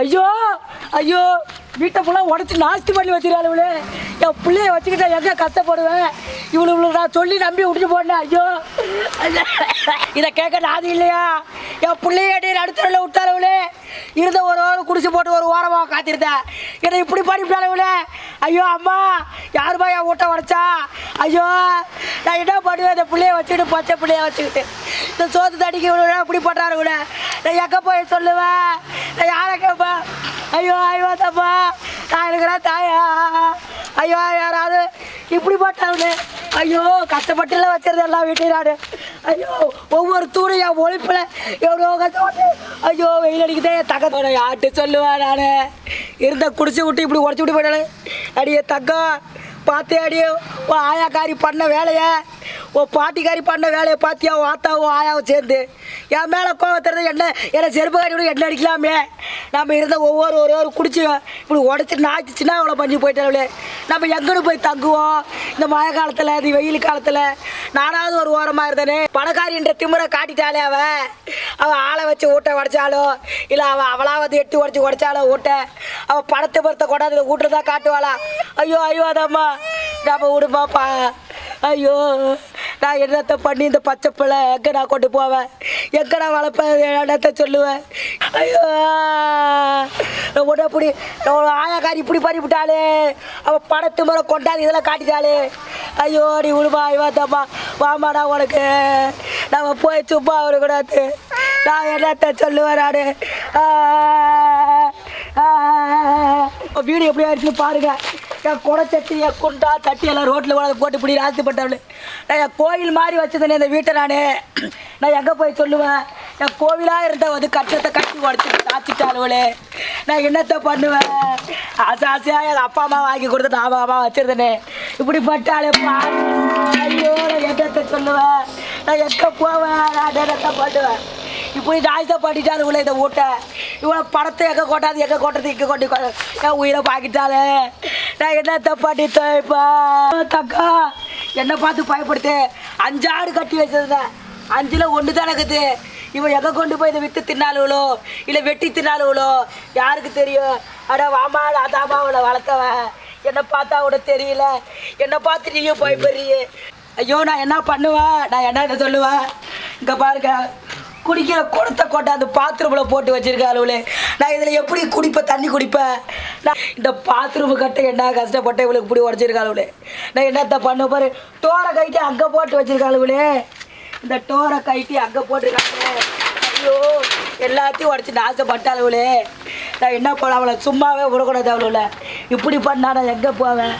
ஐயோ ஐயோ வீட்டை ஃபுல்லாக உடச்சி நாஸ்தி பண்ணி வச்சிருக்காளுவளே என் பிள்ளைய வச்சுக்கிட்டா எங்கே கஷ்டப்படுவேன்? இவளு இவ்வளோ நான் சொல்லி நம்பி விட்டு போனேன். ஐயோ. இதை கேட்க நாதி இல்லையா? என் பிள்ளைய அடி நடுத்தரில் விட்டாளவுளே இருந்த ஒரு ஓரம் குடிச்சு போட்டு ஒரு ஓரமாக காத்திருந்தேன் என்னை இப்படி பண்ணிவிட்டாளவுளே ஐயோ அம்மா யாருமா என் வீட்டை உடச்சா? ஐயோ நான் என்ன பண்ணுவேன்? இந்த பிள்ளைய வச்சுக்கிட்டு பச்சை பிள்ளைய வச்சுக்கிட்டு. இந்த சோத்து தடிக்க விட இப்படி பண்ணுறாரு விட நான் எங்கே போய் சொல்லுவேன்? ஐயோ ஐயோ தப்பா. நான் இருக்கிறேன் தாயா. ஐயோ யாராவது இப்படி போட்டாரு ஐயோ கஷ்டப்பட்டுலாம் வச்சிருது எல்லாம் வீட்டையும் நான். ஐயோ ஒவ்வொரு தூணும் என் ஒழிப்பில் எவ்வளோ கஷ்டப்பட்டு ஐயோ வெயில் அடிக்குதே தக்கத்தோட யார்ட்டு சொல்லுவேன் நான்? இருந்த குடிச்சு விட்டு இப்படி உடச்சி விட்டு போயிட்டாலே அடியே தக்கம் பார்த்தே அடியே ஓ ஆயாக்காரி பண்ண வேலையை? ஓ பாட்டிக்காரி பண்ண வேலையை பார்த்தியா ஓ ஆத்தாவும் ஆயாவும் சேர்ந்து? என் மேலே கோவத்துறது என்ன என்னை செருப்பு காட்டி விட என்ன அடிக்கலாமே? நம்ம இருந்த ஒவ்வொரு ஒரு ஒரு குடிச்சு இப்படி உடச்சிட்டு நாய்ச்சிச்சுன்னா அவ்வளோ பண்ணி போயிட்டாங்களே நம்ம எங்கன்னு போய் தங்குவோம்? இந்த மழை காலத்தில் இது வெயில் காலத்தில். நானாவது ஒரு ஓரமாக இருந்தேனே. பணக்காரின்ற திமுறை காட்டிட்டாளே அவ. அவள் ஆளை வச்சு ஊட்ட உடைச்சாலோ இல்லை அவள் அவளாவது எட்டு உடச்சி உடைச்சாலோ ஊட்ட. அவள் பணத்தை பொறுத்த கொண்டாந்து வீட்டில் காட்டுவாளா? ஐயோ ஐயோ அதம்மா. நம்ம விடுமாப்பா ஐயோ நான் என்னத்தை பண்ணி இந்த பச்சை பிள்ளை எங்கே நான் கொண்டு போவேன்? எக்கடா வளர்ப்ப? இடத்த சொல்லுவேன் ஐயோ உடனே இப்படி ஆயாக்காரி இப்படி பண்ணி விட்டாளே. அவள் பணத்து முறை கொண்டாந்து இதெல்லாம் காட்டிட்டாளே. ஐயோ நீ உழுமா ஐவா தம்மா வாமாடா உனக்கு. நம்ம போய் சும்மா வரக்கூடாது நான் என்னத்தை சொல்லுவேன் நான்? வீடு எப்படி ஆயிடுச்சுன்னு பாருங்க. என் குடச்சட்டி என் குண்டா தட்டி எல்லாம் ரோட்டில் கூட போட்டு பிடி ராசிப்பட்டவளு நான் என் கோயில் மாதிரி வச்சதுன்னு இந்த வீட்டை நான். நான் எங்கே போய் சொல்லுவேன்? என் கோவிலாக இருந்த வந்து கட்டத்தை கட்டி உடச்சி சாச்சிட்டாளுவளே நான் என்னத்தை பண்ணுவேன்? ஆசை ஆசையாக எங்கள் அப்பா அம்மா வாங்கி கொடுத்து நான் அம்மா வச்சிருந்தேனே. இப்படி பட்டாலே ஐயோ நான் என்னத்தை சொல்லுவேன்? நான் எங்கே போவேன்? நான் என்னத்தை பண்ணுவேன்? இப்படி நாய்த்தை பண்ணிட்டாரு இவ்வளோ இதை ஊட்ட. இவ்வளோ படத்தை எங்கே கொட்டாது? எங்கே கொட்டுறது? இங்கே கொட்டி என் உயிரை பாக்கிட்டாலே நான் என்ன தப்பாட்டி இப்போ? தக்கா என்னை பார்த்து பயப்படுத்து. அஞ்சு ஆடு கட்டி வச்சிருந்தேன். அஞ்சில் ஒன்று தான் இருக்குது இவன் எங்கே கொண்டு போய் இதை விற்று தின்னாலுவளோ இல்லை வெட்டி தின்னாலுவளோ யாருக்கு தெரியும்? அட வாமா அதாமா அவளை வளர்த்தவன். என்னை பார்த்தா அவட தெரியல. என்னை பார்த்து நீயும் பயப்படுறியே. ஐயோ நான் என்ன பண்ணுவேன்? நான் என்ன சொல்லுவேன்? இங்கே பாருங்க. குடிக்கிற கொட்டை அந்த பாத்ரூமில் போட்டு வச்சிருக்க அளவுலே நான் இதில் எப்படி குடிப்பேன் தண்ணி குடிப்பேன் நான் இந்த பாத்ரூமு கட்ட என்ன கஷ்டப்பட்டேன் இவளுக்கு இப்படி உடச்சிருக்க அளவுல நான் என்னத்த பண்ண பாரு? டோரை கைட்டி அங்கே போட்டு வச்சிருக்க அளவுலே இந்த டோரை கைட்டி அங்கே போட்டிருக்காங்க ஐயோ எல்லாத்தையும் உடச்சி நாசப்பட்ட அளவுலே நான் என்ன பண்ண அவளை சும்மாவே விடக்கூடாது அவளுல இப்படி பண்ணா நான் எங்கே போவேன்?